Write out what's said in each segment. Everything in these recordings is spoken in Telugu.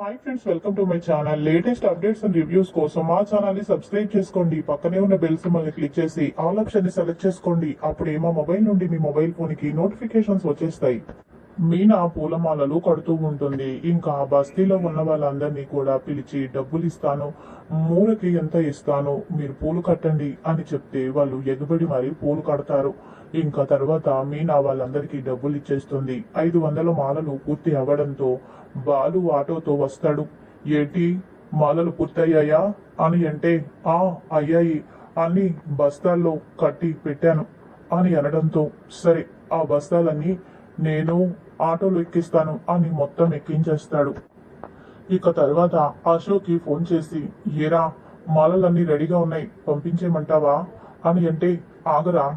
Hi friends welcome to my channel latest updates and reviews కోసం మా ఛానల్ని సబ్స్క్రైబ్ చేసుకోండి. పక్కనే ఉన్న బెల్ సింబల్ని క్లిక్ చేసి ఆల్ ఆప్షన్ని సెలెక్ట్ చేసుకోండి. అప్పుడే మా మొబైల్ నుండి మీ మొబైల్ ఫోన్కి నోటిఫికేషన్స్ వచ్చేస్తాయి. మీనా పూలమాలలు కడుతూ ఉంటుంది. ఇంకా బస్తీలో ఉన్న వాళ్ళందరినీ కూడా పిలిచి డబ్బులు ఇస్తాను. మూలకి ఎంత ఇస్తాను? మీరు పూలు కట్టండి అని చెప్తే వాళ్ళు ఎగబడి మరి పూలు కడతారు. ఇంకా తర్వాత మీనా వాళ్ళందరికీ డబ్బులు ఇచ్చేస్తుంది. ఐదు వందల మాలలు పూర్తి అవ్వడంతో బాలు ఆటోతో వస్తాడు. ఏంటి? మాలలు పూర్తయ్యాయా? అని అంటే ఆ అయ్యాయి. అని బస్తాల్లో కట్టి పెట్టాను అని అనడంతో సరే ఆ బస్తాలన్నీ నేను ఆటోలో ఎక్కిస్తాను అని మొత్తం ఎక్కించేస్తాడు. ఇక తర్వాత అశోక్కి ఫోన్ చేసి ఏరా మాలలన్నీ రెడీగా ఉన్నాయి పంపించేమంటావా అని అంటే ఆగరా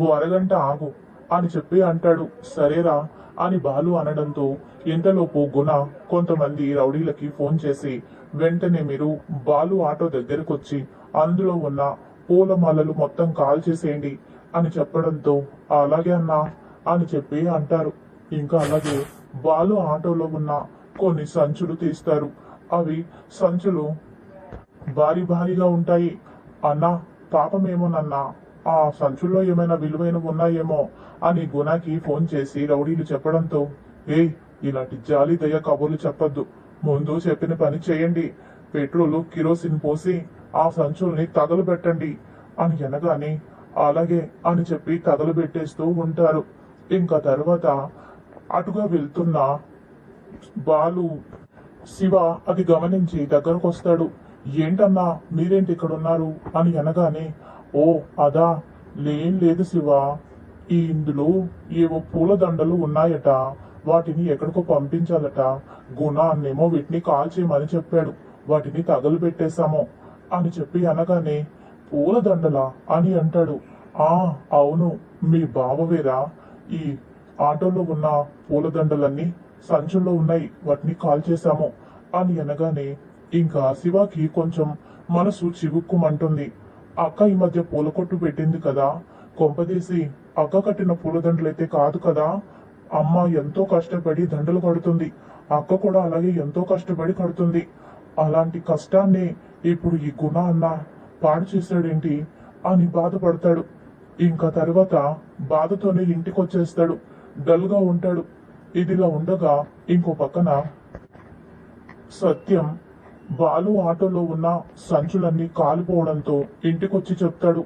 ఓ అరగంట ఆగు అని చెప్పి అంటాడు. సరేరా అని బాలు అనడంతో ఇంతలోపు గుణ కొంతమంది రౌడీలకి ఫోన్ చేసి వెంటనే మీరు బాలు ఆటో దగ్గరకొచ్చి అందులో ఉన్న పూలమాలలు మొత్తం కాల్ చేసేయండి అని చెప్పడంతో అలాగే అన్నా అని చెప్పి అంటారు. ఇంకా అలాగే బాలు ఆటోలో ఉన్న కొన్ని సంచులు తీస్తారు. అవి సంచులు భారీ భారీగా ఉంటాయి. అన్నా పాపమేమోనన్నా ఆ సంచుల్లో ఏమైనా విలువైనవి ఉన్నాయేమో అని గుణాకి ఫోన్ చేసి రౌడీలు చెప్పడంతో ఏ ఇలాంటి జాలి దయ కబుర్లు చెప్పొద్దు. ముందు చెప్పిన పని చేయండి. పెట్రోలు కిరోసిన్ పోసి ఆ సంచుల్ని తగలబెట్టండి. అని అనగానే అలాగే అని చెప్పి తగలబెట్టేస్తూ ఉంటారు. ఇంకా తర్వాత అటుగా వెళ్తున్న బాలు శివ అది గమనించి దగ్గరకు వస్తాడు ఏంటన్నా మీరేంటి ఇక్కడ ఉన్నారు అని అనగానే ఓ అదా లేం లేదు శివ. ఈ ఇందులో ఏవో పూల దండలు ఉన్నాయట. వాటిని ఎక్కడికో పంపించాలట. గుణ అన్నేమో వీటిని కాల్చేయమని చెప్పాడు. వాటిని తగలబెట్టేశాము అని చెప్పి అనగానే పూల దండలా అని అంటాడు. ఆ అవును. మీ బావవేరా ఈ ఆటోలో ఉన్న పూలదండలన్నీ సంచుల్లో ఉన్నాయి. వాటిని కాల్ చేశాము. అని అనగానే ఇంకా శివకి కొంచెం మనసు చివుక్కుమంటుంది. అక్క ఈ మధ్య పూల కొట్టు పెట్టింది కదా. కొంపదీసి అక్క కట్టిన పూలదండలైతే కాదు కదా. అమ్మ ఎంతో కష్టపడి దండలు కడుతుంది. అక్క కూడా అలాగే ఎంతో కష్టపడి కడుతుంది. అలాంటి కష్టాన్ని ఇప్పుడు ఈ గుణ అన్న పాడు చేశాడేంటి? అని బాధపడతాడు. ఇంకా తర్వాత బాధతోనే ఇంటికి వచ్చేస్తాడు డల్గా ఉంటాడు. ఇదిలా ఉండగా ఇంకో పక్కన సత్యం బాలు ఆటోలో ఉన్న సంచులన్నీ కాలిపోవడంతో ఇంటికొచ్చి చెప్తాడు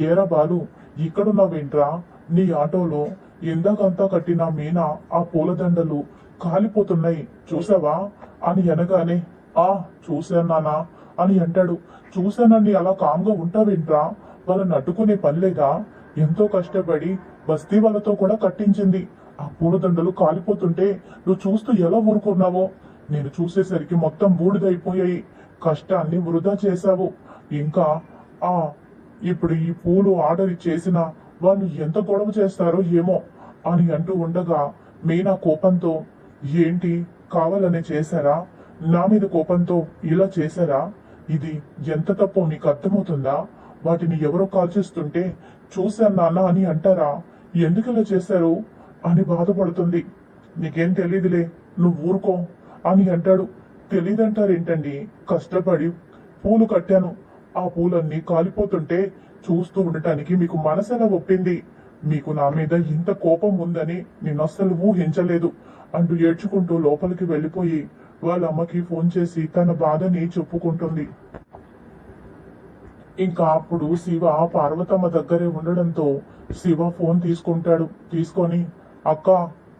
ఏరా బాలు ఇక్కడున్నావేంట్రా నీ ఆటోలో ఇందాకంతా కట్టిన మీనా ఆ పూలదండలు కాలిపోతున్నాయి చూసావా? అని అనగానే ఆ చూశాను నానా అని అంటాడు. చూశానని అలా కామ్గా ఉంటావేంట్రా? వాళ్ళని అడ్డుకునే పని లేదా? ఎంతో కష్టపడి బస్తీ వాళ్ళతో కూడా కట్టించింది. ఆ పూలదండలు కాలిపోతుంటే నువ్వు చూస్తూ ఎలా ఊరుకున్నావో? నేను చూసేసరికి మొత్తం బూడిదైపోయాయి. కష్టాన్ని వృధా చేశావు. ఇంకా ఆ ఇప్పుడు ఈ పూలు ఆర్డర్ చేసిన వాళ్ళు ఎంత గొడవ చేస్తారో ఏమో అని అంటూ ఉండగా మీనా కోపంతో ఏంటి కావాలని చేశారా? నా మీద కోపంతో ఇలా చేశారా? ఇది ఎంత తప్పో నీకు అర్థమవుతుందా? వాటిని ఎవరో కాల్చేస్తుంటే చూశాను నాన్న అని అంటారా? ఎందుకు ఇలా చేశారు? అని బాధపడుతుంది. నీకేం తెలియదులే నువ్వు ఊరుకో. అని అంటాడు తెలీదంటారేంటండి? కష్టపడి పూలు కట్టాను. ఆ పూలన్నీ కాలిపోతుంటే చూస్తూ ఉండటానికి మీకు మనసెలా ఒప్పింది? మీకు నా మీద ఇంత కోపం ఉందని నేను అస్సలు ఊహించలేదు. అంటూ ఏడ్చుకుంటూ లోపలికి వెళ్ళిపోయి వాళ్ళ అమ్మకి ఫోన్ చేసి తన బాధని చెప్పుకుంటుంది. ఇంకా అప్పుడు శివ పార్వతమ్మ దగ్గరే ఉండడంతో శివ ఫోన్ తీసుకుంటాడు. తీసుకొని అక్క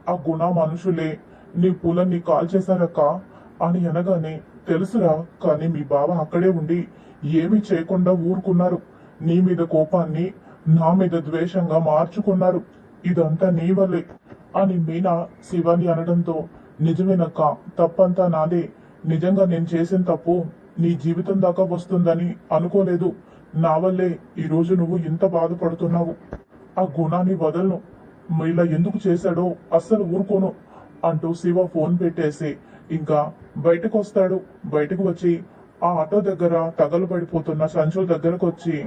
ఆ గుణ మనుషులే. నీ పూలన్నీ కాల్ చేశారక్క అని అనగానే తెలుసురా కానీ మీ బావ అక్కడే ఉండి ఏమీ చేయకుండా ఊరుకున్నారు. నీ మీద కోపాన్ని నా మీద ద్వేషంగా మార్చుకున్నారు. ఇదంతా నీ వల్లే అని మీనా శివాని అనడంతో నిజమేనక్క తప్పంతా నాదే. నిజంగా నేను చేసిన తప్పు నీ జీవితం దాకా వస్తుందని అనుకోలేదు. నా వల్లే ఈ రోజు నువ్వు ఇంత బాధపడుతున్నావు. ఆ గుణాన్ని వదలను. ఇలా ఎందుకు చేశాడో అస్సలు ఊరుకోను. అంటూ శివ ఫోన్ పెట్టేసి ఇంకా బయటకు వస్తాడు బయటకు వచ్చి ఆ ఆటో దగ్గర తగలబడిపోతున్న సంచుల దగ్గరకు వచ్చి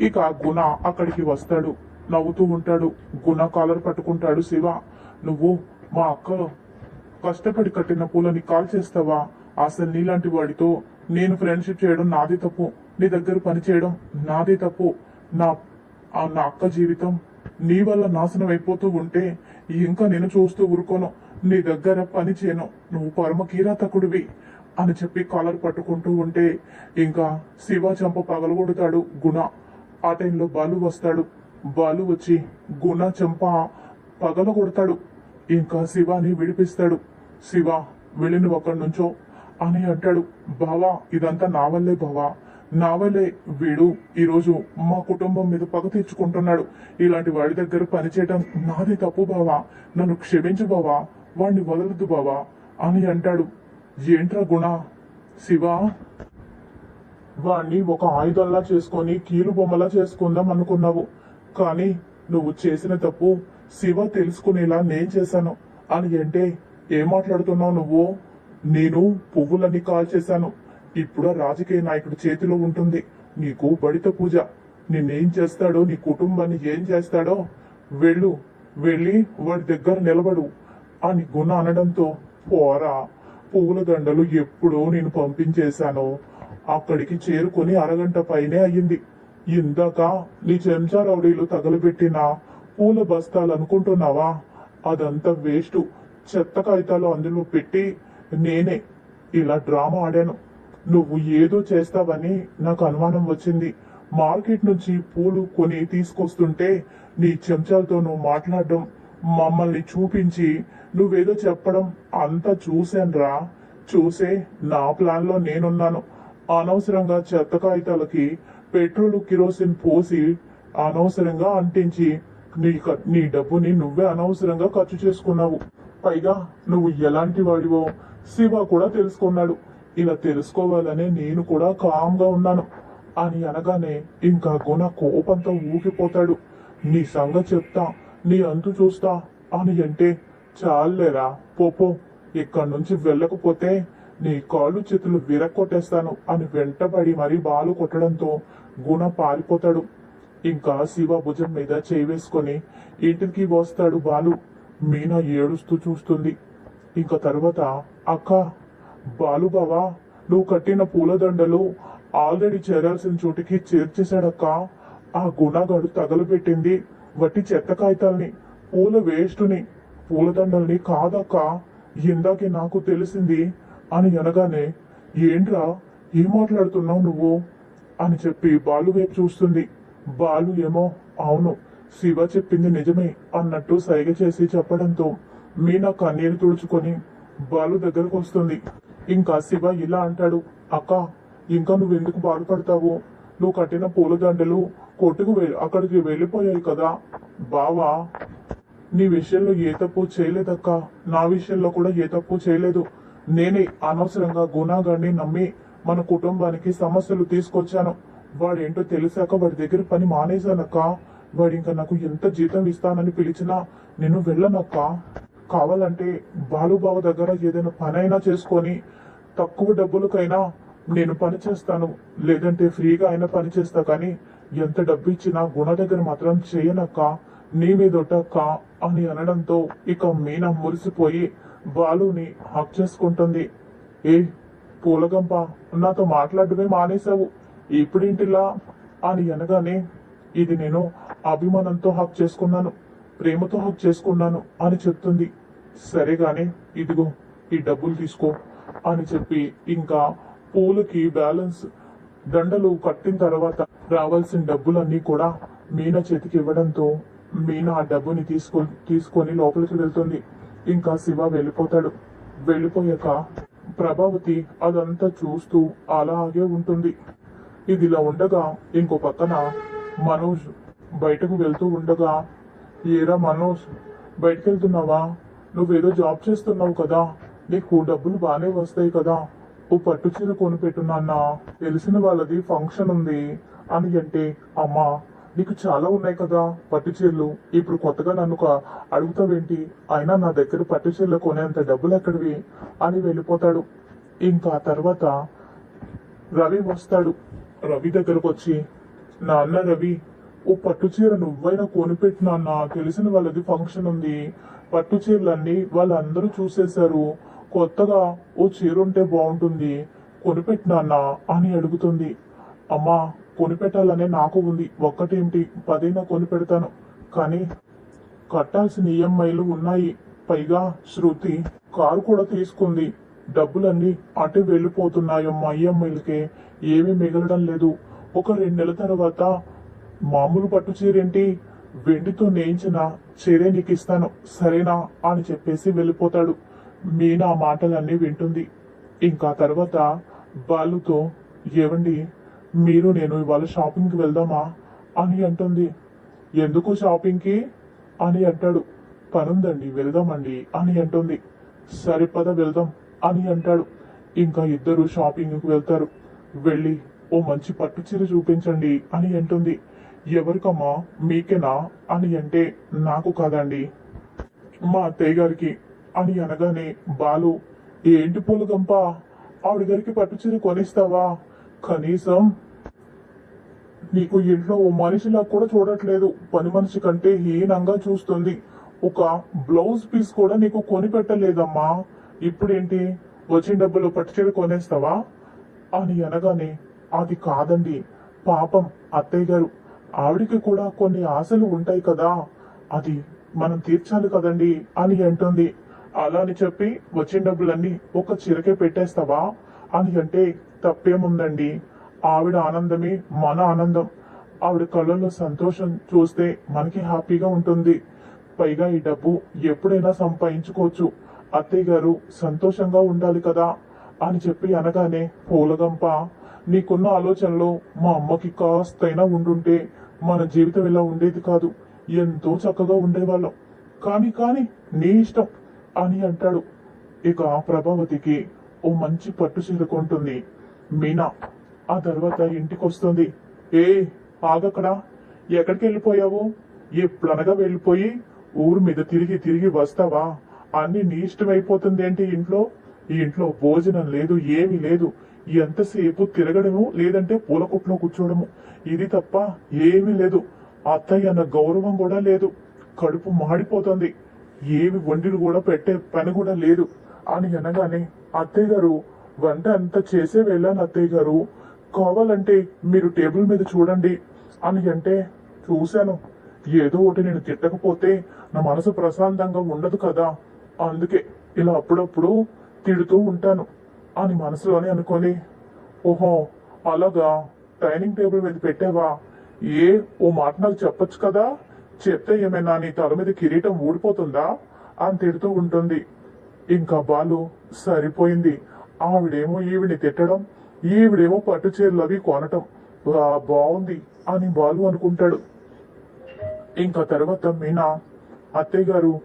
ఇక గుణ అక్కడికి వస్తాడు. నవ్వుతూ ఉంటాడు. గుణ కాలర్ పట్టుకుంటాడు శివ. నువ్వు మా అక్క కష్టపడి కట్టిన పూలని కాల్ చేస్తావా? అసలు నీలాంటి వాడితో నేను ఫ్రెండ్షిప్ చేయడం నాది తప్పు. నీ దగ్గర పని చేయడం నాది తప్పు. నా ఆ నా అక్క జీవితం నీ వల్ల నాశనం అయిపోతూ ఉంటే ఇంకా నేను చూస్తూ ఊరుకోను. నీ దగ్గర పని చేయను. నువ్వు పరమ కీరాతకుడివి అని చెప్పి కాలర్ పట్టుకుంటూ ఉంటే ఇంకా శివ చంప పగలగొడతాడు గుణ. ఆ టైంలో బాలు వస్తాడు. బాలు వచ్చి గుణ చంప పగలగొడతాడు. ఇంకా శివాని విడిపిస్తాడు. శివ వెళ్ళిన ఒక్కడి నుంచో అని అంటాడు. బావా ఇదంతా నా వల్లే బావా. నా వల్లే వీడు ఈరోజు మా కుటుంబం మీద పగ తెచ్చుకుంటున్నాడు ఇలాంటి వాడి దగ్గర పనిచేయడం నాది తప్పు బావా. నన్ను క్షమించు బావా. వాడిని వదలదు బావా అని అంటాడు. ఏంట్రా గుణ? శివ? వాణ్ణి ఒక ఆయుధంలా చేసుకొని కీలు బొమ్మలా చేసుకుందాం అనుకున్నావు. కానీ నువ్వు చేసిన తప్పు శివ తెలుసుకునేలా నేను చేశాను. అని అంటే ఏం మాట్లాడుతున్నావు నువ్వు? నేను పువ్వులన్నీ కాల్ చేశాను. ఇప్పుడు రాజకీయ నాయకుడి చేతిలో ఉంటుంది. నీకు బడిత పూజ. నిన్నేం చేస్తాడో నీ కుటుంబాన్ని ఏం చేస్తాడో వెళ్ళు. వెళ్ళి వాడి దగ్గర నిలబడు. అని గుణ అనడంతో పోరా పువ్వుల దండలు ఎప్పుడో నేను పంపించేశాను. అక్కడికి చేరుకొని అరగంట పైనే అయ్యింది. ఇందాక నీ చెంచా రౌడీలు తగలబెట్టిన పూల బస్తాలు అనుకుంటున్నావా? అదంతా వేస్ట్. చెత్త కాగితాలు అందులో పెట్టి నేనే ఇలా డ్రామా ఆడాను. నువ్వు ఏదో చేస్తావని నాకు అనుమానం వచ్చింది. మార్కెట్ నుంచి పూలు కొని తీసుకొస్తుంటే నీ చెంచాలతో నువ్వు మాట్లాడడం మమ్మల్ని చూపించి నువ్వేదో చెప్పడం అంతా చూశానురా. చూసే నా ప్లాన్లో నేనున్నాను. అనవసరంగా చెత్త కాగితాలకి పెట్రోల్ కిరోసిన్ పోసి అనవసరంగా అంటించి నీ నీ డబ్బుని నువ్వే అనవసరంగా ఖర్చు చేసుకున్నావు. పైగా నువ్వు ఎలాంటి వాడివో శివ కూడా తెలుసుకున్నాడు. ఇలా తెలుసుకోవాలనే నేను కూడా కామ్గా ఉన్నాను. అని అనగానే ఇంకా గుణ కోపంతో ఊగిపోతాడు. నీ సంగతి చెప్తా నీ అంతు చూస్తా అని అంటే చాలేరా. పోపో ఇక్కడి నుంచి వెళ్ళకపోతే నీ కాళ్ళు చేతులు విరక్కొట్టేస్తాను అని వెంటబడి మరీ బాలు కొట్టడంతో గుణ పారిపోతాడు. ఇంకా శివ భుజం మీద చేయి వేసుకొని ఇంటికి వస్తాడు బాలు. మీనా ఏడుస్తూ చూస్తుంది. ఇంకా తర్వాత అక్క బాలు బావా నువ్వు కట్టిన పూలదండలు ఆల్రెడీ చేరాల్సిన చోటికి చేర్చేశాడక్క. ఆ గుణగాడు తగలబెట్టింది వట్టి చెత్త కాగితాల్ని పూల వేస్టుని పూలదండల్ని కాదక్క. ఇందాకే నాకు తెలిసింది అని అనగానే ఏంట్రా? ఏం మాట్లాడుతున్నావు నువ్వు? అని చెప్పి బాలు వైపు చూస్తుంది. బాలు ఏమో అవును శివ చెప్పింది నిజమే అన్నట్టు సైగ చేసి చెప్పడంతో మీనా కన్నీరు తుడుచుకొని బాలు దగ్గరకు వస్తుంది. ఇంకా శివ ఇలా అంటాడు అక్క ఇంకా నువ్వు ఎందుకు బాధపడతావు నువ్వు కట్టిన పూలదండలు కొట్టుకు అక్కడికి వెళ్ళిపోయాయి కదా. బావా నీ విషయంలో ఏ తప్పు చేయలేదక్క. నా విషయంలో కూడా ఏ తప్పు చేయలేదు. నేనే అనవసరంగా గుణాగాన్ని నమ్మి మన కుటుంబానికి సమస్యలు తీసుకొచ్చాను. వాడేంటో తెలిసాక వాడి దగ్గర పని మానేశానక్క. వాడు ఇంకా నాకు ఎంత జీతం ఇస్తానని పిలిచినా నేను వెళ్ళనక్క. కావాలంటే బాలుబావ దగ్గర ఏదైనా పనైనా చేసుకొని తక్కువ డబ్బులకైనా నేను పని చేస్తాను. లేదంటే ఫ్రీగా అయినా పని చేస్తా కానీ ఎంత డబ్బు ఇచ్చినా గుణ దగ్గర మాత్రం చేయనక్క. నీ కా అని అనడంతో ఇక మీనా మురిసిపోయి బాలుని హక్ చేసుకుంటుంది. ఏ పూలగంప నాతో మాట్లాడటమే మానేశావు. ఇప్పుడేంటిలా? అని అనగానే ఇది నేను అభిమానంతో హక్ చేసుకున్నాను ప్రేమతో హక్ చేసుకున్నాను అని చెప్తుంది. సరేగానే ఇదిగో ఈ డబ్బులు తీసుకో అని చెప్పి ఇంకా పూలకి బ్యాలెన్స్ దండలు కట్టిన తర్వాత రావాల్సిన డబ్బులన్నీ కూడా మీనా చేతికి ఇవ్వడంతో మీనా ఆ డబ్బుని తీసుకొని తీసుకొని లోపలికి వెళ్తుంది. ఇంకా శివ వెళ్ళిపోతాడు. వెళ్ళిపోయాక ప్రభావతి అదంతా చూస్తూ అలాగే ఉంటుంది. ఇదిలా ఉండగా ఇంకో పక్కన మనోజ్ బయటకు వెళ్తూ ఉండగా ఏరా మనోజ్ బయటకు వెళ్తున్నావా నువ్వేదో జాబ్ చేస్తున్నావు కదా. నీకు డబ్బులు బాగానే వస్తాయి కదా. ఓ పట్టు చీర కొనిపెట్టు నాన్న. తెలిసిన వాళ్ళది ఫంక్షన్ ఉంది. అని అంటే అమ్మా నీకు చాలా ఉన్నాయి కదా పట్టు చీరలు. ఇప్పుడు కొత్తగా నన్ను అడుగుతావేంటి? అయినా నా దగ్గర పట్టు చీరలు కొనేంత డబ్బులు ఎక్కడివి? అని వెళ్ళిపోతాడు. ఇంకా తర్వాత రవి వస్తాడు. రవి దగ్గరకు వచ్చి నాన్న రవి ఓ పట్టు చీర నువ్వైనా కొనిపెట్టినాన్న తెలిసిన వాళ్ళది ఫంక్షన్ ఉంది. పట్టు చీరలన్నీ వాళ్ళందరూ చూసేశారు. కొత్తగా ఓ చీర ఉంటే బాగుంటుంది. కొనిపెట్టినా అని అడుగుతుంది. అమ్మా కొనిపెట్టాలనే నాకు ఉంది. ఒక్కటేమిటి? పదైనా కొనిపెడతాను. కానీ కట్టాల్సిన ఈఎంఐలు ఉన్నాయి. పైగా శృతి కారు కూడా తీసుకుంది. డబ్బులన్నీ అటు వెళ్ళిపోతున్నాయమ్మా ఈఎంఐలకే. ఏమీ మిగలడం లేదు. ఒక రెండు నెలల తర్వాత మామూలు పట్టు చీరేంటి? వెండితో నేయించిన చీరే నీకు ఇస్తాను సరేనా? అని చెప్పేసి వెళ్ళిపోతాడు. మీనా నా మాటలన్నీ వింటుంది. ఇంకా తర్వాత బాలుతో ఏవండి? మీరు నేను ఇవాళ షాపింగ్కి వెళ్దామా? అని అంటుంది. ఎందుకు షాపింగ్కి? అని అంటాడు. పనుందండి వెళ్దామండి అని అంటుంది. సరే పద వెళ్దాం అని అంటాడు. ఇంకా ఇద్దరు షాపింగ్కి వెళ్తారు. వెళ్ళి ఓ మంచి పట్టు చీర చూపించండి అని అంటుంది. ఎవరికమ్మా? మీకేనా? అని అంటే నాకు కాదండి. మా అత్తయ్య గారికి అని అనగానే బాలు ఏంటి పూలు గంప ఆవిడ గారికి పట్టు చీర కొనిస్తావా? కనీసం నీకు ఇంట్లో ఓ మనిషిలా కూడా చూడట్లేదు. పని మనిషి కంటే హీనంగా చూస్తుంది. ఒక బ్లౌజ్ పీస్ కూడా నీకు కొని పెట్టలేదమ్మా. ఇప్పుడేంటి? వచ్చిన డబ్బులు పట్టుచీర కొనేస్తావా? అని అనగానే అది కాదండి. పాపం అత్తయ్య గారు ఆవిడికి కూడా కొన్ని ఆశలు ఉంటాయి కదా. అది మనం తీర్చాలి కదండి అని అంటుంది. అలా అని చెప్పి వచ్చిన డబ్బులన్నీ ఒక చిరకే పెట్టేస్తావా? అని అంటే తప్పేముందండి? ఆవిడ ఆనందమే మన ఆనందం. ఆవిడ కళ్ళల్లో సంతోషం చూస్తే మనకి హ్యాపీగా ఉంటుంది. పైగా ఈ డబ్బు ఎప్పుడైనా సంపాదించుకోవచ్చు. అత్తయ్య గారు సంతోషంగా ఉండాలి కదా అని చెప్పి అనగానే పూలగంప నీకున్న ఆలోచనలో మా అమ్మకి కాస్తైనా ఉండుంటే మన జీవితం ఇలా ఉండేది కాదు. ఎంతో చక్కగా ఉండేవాళ్ళం. కానీ కానీ నీ ఇష్టం అని అంటాడు. ఇక ప్రభావతికి ఓ మంచి పట్టు చీర కొంటుంది. మీనా ఆ తర్వాత ఇంటికి వస్తుంది ఏ ఆగక్కడా? ఎక్కడికి వెళ్ళిపోయావు ఎప్పుడనగా వెళ్ళిపోయి ఊరు మీద తిరిగి తిరిగి వస్తావా? అన్ని నీ ఇష్టమైపోతుంది ఏంటి ఇంట్లో? ఈ ఇంట్లో భోజనం లేదు ఏమీ లేదు. ఎంతసేపు తిరగడము లేదంటే పూల కొట్లో కూర్చోవడము ఇది తప్ప ఏమీ లేదు. అత్తయ్య అన్న గౌరవం కూడా లేదు. కడుపు మాడిపోతుంది. ఏమి వండిలు కూడా పెట్టే పని కూడా లేదు. అని అనగానే అత్తయ్య గారు వంట అంతా చేసే వెళ్ళాను అత్తయ్య గారు కావాలంటే మీరు టేబుల్ మీద చూడండి అని అంటే చూశాను. ఏదో ఒకటి నేను తిట్టకపోతే నా మనసు ప్రశాంతంగా ఉండదు కదా. అందుకే ఇలా అప్పుడప్పుడు తిడుతూ ఉంటాను అని మనసులోనే అనుకొని ఓహో అలాగా? డైనింగ్ టేబుల్ మీద పెట్టావా? ఏ ఓ మాట నాకు చెప్పొచ్చు కదా? చెప్తే ఏమైనా నీ తల మీద కిరీటం ఊడిపోతుందా? అని తిడుతూ ఉంటుంది. ఇంకా బాలు సరిపోయింది. ఆవిడేమో ఈవిని తిట్టడం ఈవిడేమో పట్టు చీరలు అవి కొనటం. బాగుంది అని బాలు అనుకుంటాడు. ఇంకా తర్వాత మీనా అత్తయ్య గారు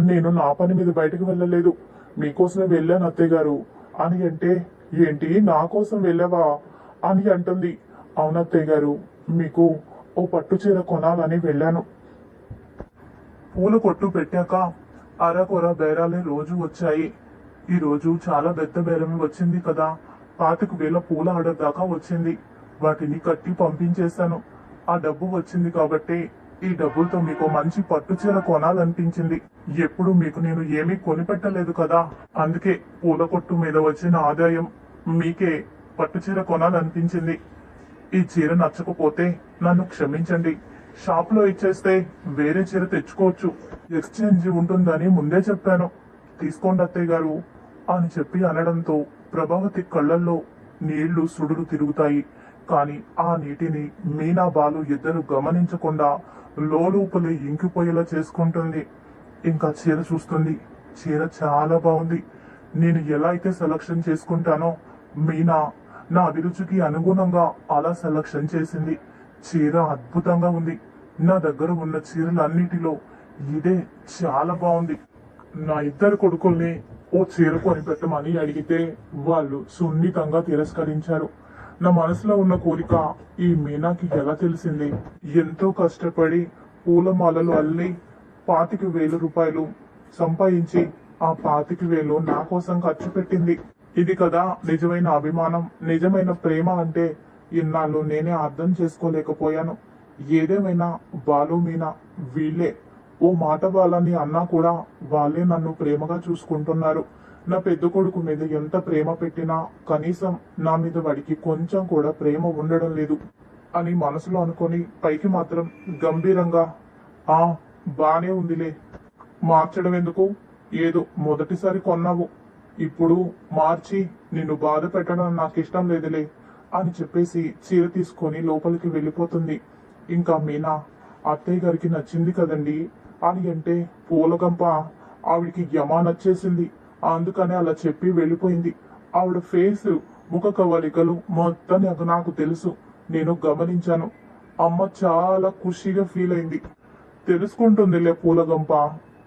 నేను నా పని మీద బయటకు వెళ్ళలేదు. మీకోసమే వెళ్ళాను అత్తయ్య గారు అని అంటే ఏంటి నా కోసం వెళ్ళావా? అని అంటుంది. అవునత్తయ్య గారు మీకు ఓ పట్టు చీర కొనాలని వెళ్ళాను. పూల కొట్టు పెట్టాక అరకొర బేరాలే రోజు వచ్చాయి. ఈ రోజు చాలా పెద్ద బేరమే వచ్చింది కదా. పాతిక వేల పూల ఆర్డర్ దాకా వచ్చింది. వాటిని కట్టి పంపించేశాను. ఆ డబ్బు వచ్చింది కాబట్టి ఈ డబ్బులతో మీకు మంచి పట్టు చీర కొనాలనిపించింది. ఎప్పుడు మీకు నేను ఏమీ కొనిపెట్టలేదు కదా. అందుకే పూల కొట్టు మీద వచ్చిన ఆదాయం మీకే పట్టు చీర కొనాలనిపించింది. ఈ చీర నచ్చకపోతే నన్ను క్షమించండి. షాప్లో ఇచ్చేస్తే వేరే చీర తెచ్చుకోవచ్చు. ఎక్స్చేంజ్ ఉంటుందని ముందే చెప్పాను. తీసుకోండి అత్తయ్య గారు. అని చెప్పి అనడంతో ప్రభావతి కళ్ళల్లో నీళ్ళు సుడులు తిరుగుతాయి. కానీ ఆ నీటిని మీనా బాలు ఇద్దరు గమనించకుండా లోపలే ఇంకిపోయేలా చేసుకుంటుంది. ఇంకా చీర చూస్తుంది. చీర చాలా బాగుంది. నేను ఎలా అయితే సెలక్షన్ చేసుకుంటానో మీనా నా అభిరుచికి అనుగుణంగా అలా సెలక్షన్ చేసింది. చీర అద్భుతంగా ఉంది. నా దగ్గర ఉన్న చీరలన్నిటిలో ఇదే చాలా బాగుంది. నా ఇద్దరు కొడుకుల్ని ఓ చీర కొనిపెట్టమని అడిగితే వాళ్ళు సున్నితంగా తిరస్కరించారు. నా మనసులో ఉన్న కోరిక ఈ మీనాకి ఎలా తెలిసింది? ఎంతో కష్టపడి పూలమాలలు అల్లి పాతిక వేల రూపాయలు సంపాదించి ఆ పాతిక వేలు నా కోసం ఖర్చు పెట్టింది. ఇది కదా నిజమైన అభిమానం నిజమైన ప్రేమ అంటే ఇన్నాళ్ళు నేనే అర్థం చేసుకోలేకపోయాను. ఏదేమైనా బాలు మీనా వీళ్ళే. ఓ మాట వాళ్ళని అన్నా కూడా వాళ్ళే నన్ను ప్రేమగా చూసుకుంటున్నారు. నా పెద్ద కొడుకు మీద ఎంత ప్రేమ పెట్టినా కనీసం నా మీద వాడికి కొంచెం కూడా ప్రేమ ఉండడం లేదు అని మనసులో అనుకొని పైకి మాత్రం గంభీరంగా ఆ బానే ఉందిలే. మార్చడం ఎందుకు? ఏదో మొదటిసారి కొన్నావు. ఇప్పుడు మార్చి నిన్ను బాధ పెట్టడం నాకు ఇష్టం లేదులే అని చెప్పేసి చీర తీసుకొని లోపలికి వెళ్ళిపోతుంది. ఇంకా మీనా అత్తయ్య గారికి నచ్చింది కదండి. అని అంటే పూలగంప ఆవిడికి యమా నచ్చేసింది. అందుకనే అలా చెప్పి వెళ్ళిపోయింది. ఆవిడ ఫేస్ ముఖ కవలికలు మొత్తం నాకు తెలుసు. నేను గమనించాను. అమ్మ చాలా ఖుషిగా ఫీల్ అయింది. తెలుసుకుంటుందిలే పూలగంప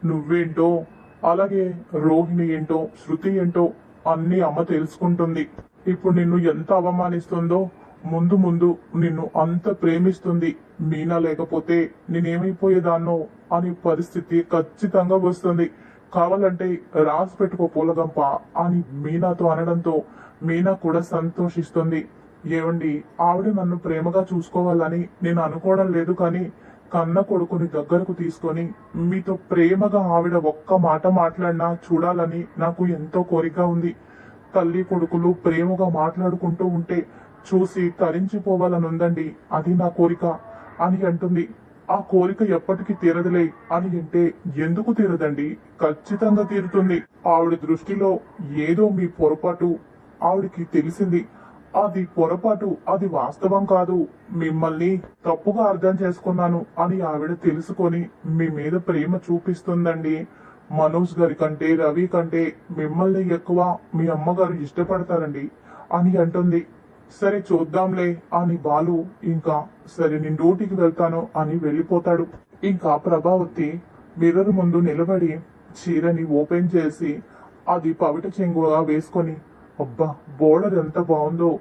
నువ్వేంటో? అలాగే రోహిణి ఏంటో శృతి ఏంటో అన్ని అమ్మ తెలుసుకుంటుంది. ఇప్పుడు నిన్ను ఎంత అవమానిస్తుందో ముందు ముందు నిన్ను అంత ప్రేమిస్తుంది మీనా లేకపోతే నేనేమైపోయేదాన్నో అని పరిస్థితి ఖచ్చితంగా వస్తుంది. కావాలంటే రాసి పెట్టుకో పూలగంప అని మీనాతో అనడంతో మీనా కూడా సంతోషిస్తుంది. ఏమండి ఆవిడ నన్ను ప్రేమగా చూసుకోవాలని నేను అనుకోవడం లేదు కానీ కన్న కొడుకుని దగ్గరకు తీసుకొని మీతో ప్రేమగా ఆవిడ ఒక్క మాట మాట్లాడినా చూడాలని నాకు ఎంతో కోరిక ఉంది. తల్లి కొడుకులు ప్రేమగా మాట్లాడుకుంటూ ఉంటే చూసి తరించిపోవాలని ఉందండి అది నా కోరిక అని అంటుంది. ఆ కోరిక ఎప్పటికీ తీరదులే అని అంటే ఎందుకు తీరదండి? ఖచ్చితంగా తీరుతుంది. ఆవిడ దృష్టిలో ఏదో మీ పొరపాటు. ఆవిడికి తెలిసింది. అది పొరపాటు. అది వాస్తవం కాదు. మిమ్మల్ని తప్పుగా అర్థం చేసుకున్నాను అని ఆవిడ తెలుసుకొని మీ మీద ప్రేమ చూపిస్తుందండి. మనోజ్ గారి కంటే రవి కంటే మిమ్మల్ని ఎక్కువ మీ అమ్మగారు ఇష్టపడతారండి అని అంటుంది. సరే చూద్దాంలే అని బాలు ఇంకా సరే నేను డ్యూటీకి వెళ్తాను అని వెళ్ళిపోతాడు. ఇంకా ప్రభావతి మిర్రర్ ముందు నిలబడి చీరని ఓపెన్ చేసి అది పవిట చెంగుగా వేసుకొని అబ్బా బోర్డర్ ఎంత బాగుందో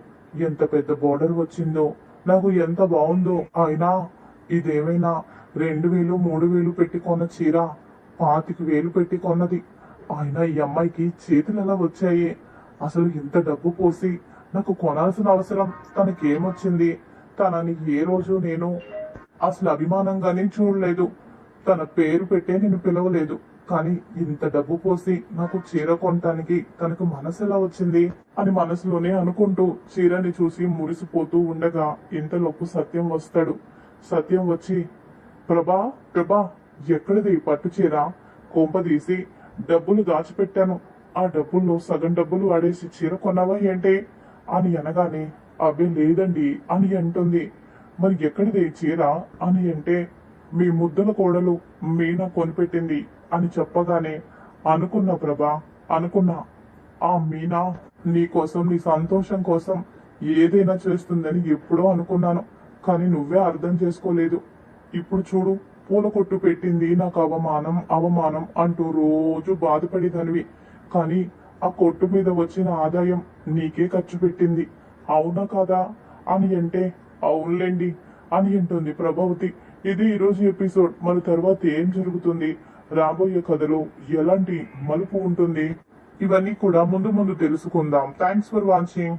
ఎంత పెద్ద బోర్డర్ వచ్చిందో నాకు ఎంత బాగుందో అయినా ఇదేమైనా రెండు వేలు మూడు వేలు పెట్టి కొన్న చీర పాతిక వేలు పెట్టి కొన్నది. అయినా ఈ అమ్మాయికి చేతులు ఎలా వచ్చాయి? అసలు ఇంత డబ్బు పోసి నాకు కొనాల్సిన అవసరం తనకేమొచ్చింది? తనని ఏ రోజు నేను అసలు అభిమానంగానే చూడలేదు. తన పేరు పెట్టే నేను పిలవలేదు. కానీ ఇంత డబ్బు పోసి నాకు చీర కొనటానికి తనకు మనసు ఎలా వచ్చింది? అని మనసులోనే అనుకుంటూ చీరని చూసి మురిసిపోతూ ఉండగా ఇంతలోపు సత్యం వస్తాడు. సత్యం వచ్చి ప్రభా ప్రభా ఎక్కడిది? పట్టు చీర కొంపదీసి డబ్బులు దాచిపెట్టాను. ఆ డబ్బుల్లో సగం డబ్బులు వాడేసి చీర కొన్నావా ఏంటి? అని అనగానే అబ్బే లేదండి అని అంటుంది. మరి ఎక్కడిది చీర? అని అంటే మీ ముద్దుల కోడలు మీనా కొనిపెట్టింది అని చెప్పగానే అనుకున్న ప్రభా అనుకున్నా. ఆ మీనా నీ కోసం నీ సంతోషం కోసం ఏదైనా చేస్తుందని ఎప్పుడో అనుకున్నాను. కానీ నువ్వే అర్థం చేసుకోలేదు. ఇప్పుడు చూడు పూల కొట్టు పెట్టింది నాకు అవమానం అవమానం అంటూ రోజు బాధపడేదానివి. కానీ ఆ కొట్టు మీద వచ్చిన ఆదాయం నీకే ఖర్చు పెట్టింది. అవునా కాదా? అని అంటే అవునులేండి అని అంటుంది ప్రభావతి. ఇది ఈరోజు ఎపిసోడ్ మరి తర్వాత ఏం జరుగుతుంది? రాబోయే కథలో ఎలాంటి మలుపు ఉంటుంది? ఇవన్నీ కూడా ముందు ముందు తెలుసుకుందాం. Thanks for watching